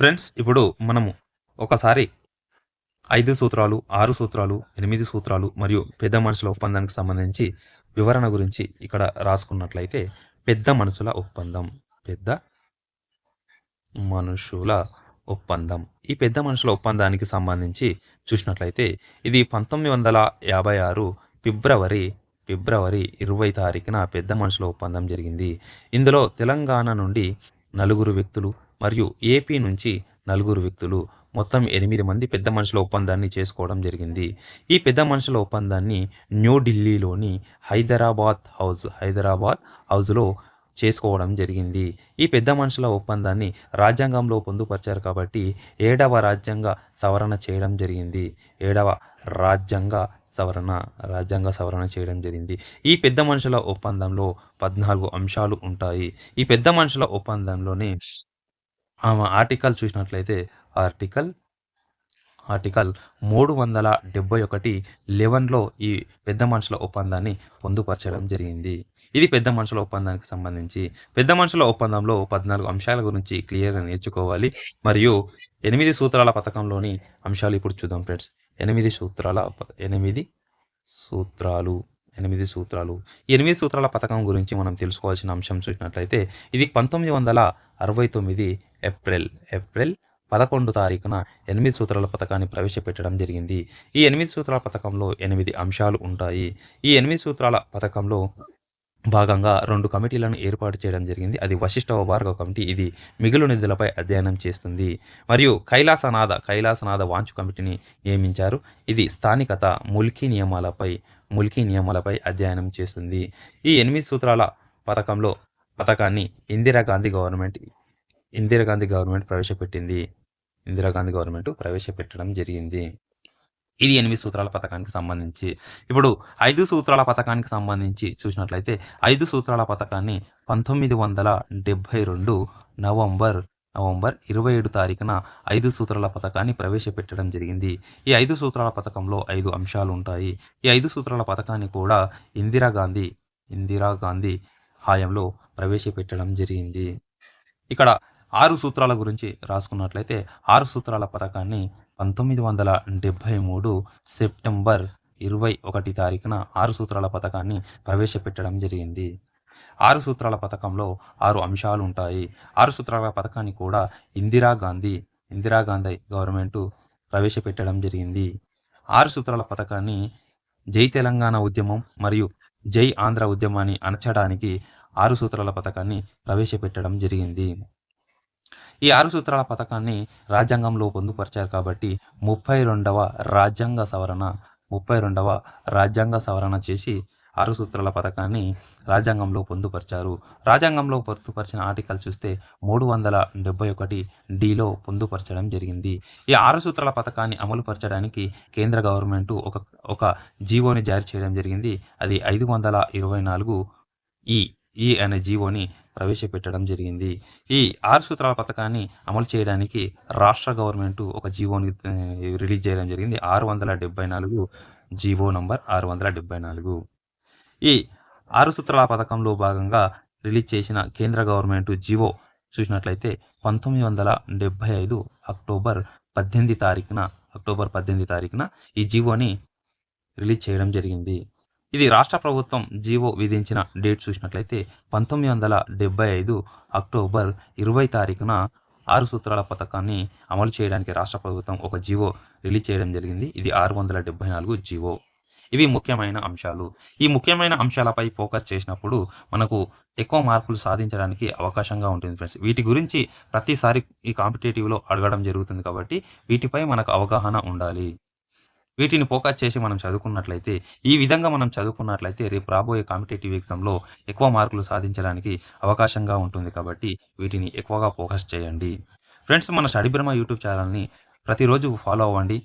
Friends ఇప్పుడు మనము ఒకసారి ఐదు సూత్రాలు ఆరు సూత్రాలు ఎనిమిది సూత్రాలు మరియు పెద్ద మనుషుల ఒప్పందానికి సంబంధించి వివరణ గురించి ఇక్కడ రాసుకున్నట్లయితే పెద్ద మనుషుల ఒప్పందం పెద్ద మనుషుల ఒప్పందం. ఈ పెద్ద మనుషుల ఒప్పందానికి సంబంధించి చూసినట్లయితే ఇది పంతొమ్మిది వందల యాభై ఆరు ఫిబ్రవరి ఫిబ్రవరి ఇరవై తారీఖున పెద్ద మనుషుల ఒప్పందం జరిగింది. ఇందులో తెలంగాణ నుండి నలుగురు వ్యక్తులు మరియు ఏపీ నుంచి నలుగురు వ్యక్తులు మొత్తం ఎనిమిది మంది పెద్ద మనుషుల ఒప్పందాన్ని చేసుకోవడం జరిగింది. ఈ పెద్ద మనుషుల ఒప్పందాన్ని న్యూఢిల్లీలోని హైదరాబాద్ హౌస్ హైదరాబాద్ హౌస్లో చేసుకోవడం జరిగింది. ఈ పెద్ద మనుషుల ఒప్పందాన్ని రాజ్యాంగంలో పొందుపరిచారు కాబట్టి ఏడవ రాజ్యాంగ సవరణ చేయడం జరిగింది. ఏడవ రాజ్యాంగ సవరణ రాజ్యాంగ సవరణ చేయడం జరిగింది. ఈ పెద్ద మనుషుల ఒప్పందంలో పద్నాలుగు అంశాలు ఉంటాయి. ఈ పెద్ద మనుషుల ఒప్పందంలోనే ఆమె ఆర్టికల్ చూసినట్లయితే ఆర్టికల్ ఆర్టికల్ మూడు వందల డెబ్బై ఒకటి లెవెన్లో ఈ పెద్ద మనుషుల ఒప్పందాన్ని పొందుపరచడం జరిగింది. ఇది పెద్ద మనుషుల ఒప్పందానికి సంబంధించి పెద్ద మనుషుల ఒప్పందంలో పద్నాలుగు అంశాల గురించి క్లియర్గా నేర్చుకోవాలి. మరియు ఎనిమిది సూత్రాల పథకంలోని అంశాలు ఇప్పుడు చూద్దాం ఫ్రెండ్స్. ఎనిమిది సూత్రాల ఎనిమిది సూత్రాలు. ఎనిమిది సూత్రాలు. ఎనిమిది సూత్రాల పథకం గురించి మనం తెలుసుకోవాల్సిన అంశం చూసినట్లయితే ఇది పంతొమ్మిది వందల అరవై తొమ్మిది ఏప్రిల్ ఏప్రిల్ పదకొండు తారీఖున ఎనిమిది సూత్రాల పథకాన్ని ప్రవేశపెట్టడం జరిగింది. ఈ ఎనిమిది సూత్రాల పథకంలో ఎనిమిది అంశాలు ఉంటాయి. ఈ ఎనిమిది సూత్రాల పథకంలో భాగంగా రెండు కమిటీలను ఏర్పాటు చేయడం జరిగింది. అది వశిష్ఠ భార్గవ కమిటీ. ఇది మిగులు నిధులపై అధ్యయనం చేస్తుంది. మరియు కైలాసనాథ కైలాసనాథ వాంచు కమిటీని నియమించారు. ఇది స్థానికత ముల్కీ నియమాలపై ముల్కీ నియమాలపై అధ్యయనం చేస్తుంది. ఈ ఎనిమిది సూత్రాల పథకంలో పథకాన్ని ఇందిరాగాంధీ గవర్నమెంట్ ఇందిరాగాంధీ గవర్నమెంట్ ప్రవేశపెట్టింది. ఇందిరాగాంధీ గవర్నమెంట్ ప్రవేశపెట్టడం జరిగింది. ఇది ఎనిమిది సూత్రాల పథకానికి సంబంధించి. ఇప్పుడు ఐదు సూత్రాల పథకానికి సంబంధించి చూసినట్లయితే ఐదు సూత్రాల పథకాన్ని పంతొమ్మిది వందల డెబ్భై రెండు నవంబర్ నవంబర్ ఇరవై ఏడు తారీఖున ఐదు సూత్రాల పథకాన్ని ప్రవేశపెట్టడం జరిగింది. ఈ ఐదు సూత్రాల పథకంలో ఐదు అంశాలు ఉంటాయి. ఈ ఐదు సూత్రాల పథకాన్ని కూడా ఇందిరాగాంధీ ఇందిరాగాంధీ హాయంలో ప్రవేశపెట్టడం జరిగింది. ఇక్కడ ఆరు సూత్రాల గురించి రాసుకున్నట్లయితే ఆరు సూత్రాల పథకాన్ని పంతొమ్మిది వందల డెబ్భై మూడు సెప్టెంబర్ ఇరవై ఒకటి తారీఖున ఆరు సూత్రాల పథకాన్ని ప్రవేశపెట్టడం జరిగింది. ఆరు సూత్రాల పథకంలో ఆరు అంశాలు ఉంటాయి. ఆరు సూత్రాల పథకాన్ని కూడా ఇందిరాగాంధీ ఇందిరాగాంధీ గవర్నమెంటు ప్రవేశపెట్టడం జరిగింది. ఆరు సూత్రాల పథకాన్ని జై తెలంగాణ ఉద్యమం మరియు జై ఆంధ్ర ఉద్యమాన్ని అణచడానికి ఆరు సూత్రాల పథకాన్ని ప్రవేశపెట్టడం జరిగింది. ఈ ఆరు సూత్రాల పథకాన్ని రాజ్యాంగంలో పొందుపరిచారు కాబట్టి ముప్పై రెండవ రాజ్యాంగ సవరణ ముప్పై రెండవ రాజ్యాంగ సవరణ చేసి ఆరు సూత్రాల పథకాన్ని రాజ్యాంగంలో పొందుపరిచారు. రాజ్యాంగంలో పొందుపరిచిన ఆర్టికల్ చూస్తే మూడు వందల డెబ్బై ఒకటి డిలో పొందుపరచడం జరిగింది. ఈ ఆరు సూత్రాల పథకాన్ని అమలుపరచడానికి కేంద్ర గవర్నమెంట్ ఒక ఒక జీవోని జారీ చేయడం జరిగింది. అది ఐదు వందల ఇరవై నాలుగు ఈ ఈ అనే జీవోని ప్రవేశపెట్టడం జరిగింది. ఈ ఆరు సూత్రాల పథకాన్ని అమలు చేయడానికి రాష్ట్ర గవర్నమెంట్ ఒక జీవోని రిలీజ్ చేయడం జరిగింది. ఆరు వందల డెబ్బై నాలుగు జీవో నంబర్ ఆరు వందల డెబ్బై నాలుగు. ఈ ఆరు సూత్రాల పథకంలో భాగంగా రిలీజ్ చేసిన కేంద్ర గవర్నమెంట్ జీవో చూసినట్లయితే పంతొమ్మిది వందల డెబ్బై ఐదు అక్టోబర్ పద్దెనిమిది తారీఖున అక్టోబర్ పద్దెనిమిది తారీఖున ఈ జీవోని రిలీజ్ చేయడం జరిగింది. ఇది రాష్ట్ర ప్రభుత్వం జీవో విధించిన డేట్ చూసినట్లయితే పంతొమ్మిది వందల డెబ్బై ఐదు అక్టోబర్ ఇరవై తారీఖున ఆరు సూత్రాల పథకాన్ని అమలు చేయడానికి రాష్ట్ర ప్రభుత్వం ఒక జీవో రిలీజ్ చేయడం జరిగింది. ఇది ఆరు వందల డెబ్బై నాలుగు జీవో. ఇవి ముఖ్యమైన అంశాలు. ఈ ముఖ్యమైన అంశాలపై ఫోకస్ చేసినప్పుడు మనకు ఎక్కువ మార్కులు సాధించడానికి అవకాశంగా ఉంటుంది ఫ్రెండ్స్. వీటి గురించి ప్రతిసారి ఈ కాంపిటేటివ్లో అడగడం జరుగుతుంది కాబట్టి వీటిపై మనకు అవగాహన ఉండాలి. వీటిని ఫోకస్ చేసి మనం చదువుకున్నట్లయితే ఈ విధంగా మనం చదువుకున్నట్లయితే రేపు రాబోయే కాంపిటేటివ్ ఎగ్జామ్లో ఎక్కువ మార్కులు సాధించడానికి అవకాశంగా ఉంటుంది కాబట్టి వీటిని ఎక్కువగా ఫోకస్ చేయండి. ఫ్రెండ్స్ మన స్టడీ బ్రహ్మ యూట్యూబ్ ఛానల్ని ప్రతిరోజు ఫాలో అవ్వండి.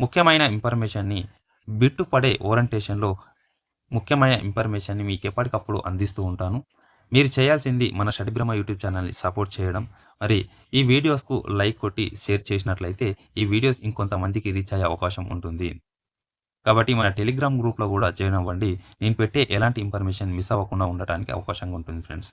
ముఖ్యమైన ఇన్ఫర్మేషన్ని బిట్టు పడే ఓరియంటేషన్లో ముఖ్యమైన ఇన్ఫర్మేషన్ని మీకు ఎప్పటికప్పుడు అందిస్తూ ఉంటాను. మీరు చేయాల్సింది మన షడిబ్రహ్మ యూట్యూబ్ ఛానల్ని సపోర్ట్ చేయడం. మరి ఈ వీడియోస్కు లైక్ కొట్టి షేర్ చేసినట్లయితే ఈ వీడియోస్ ఇంకొంతమందికి రీచ్ అయ్యే అవకాశం ఉంటుంది. కాబట్టి మన టెలిగ్రామ్ గ్రూప్లో కూడా జాయిన్ అవ్వండి. నేను పెట్టే ఎలాంటి ఇన్ఫర్మేషన్ మిస్ అవ్వకుండా ఉండటానికి అవకాశంగా ఉంటుంది ఫ్రెండ్స్.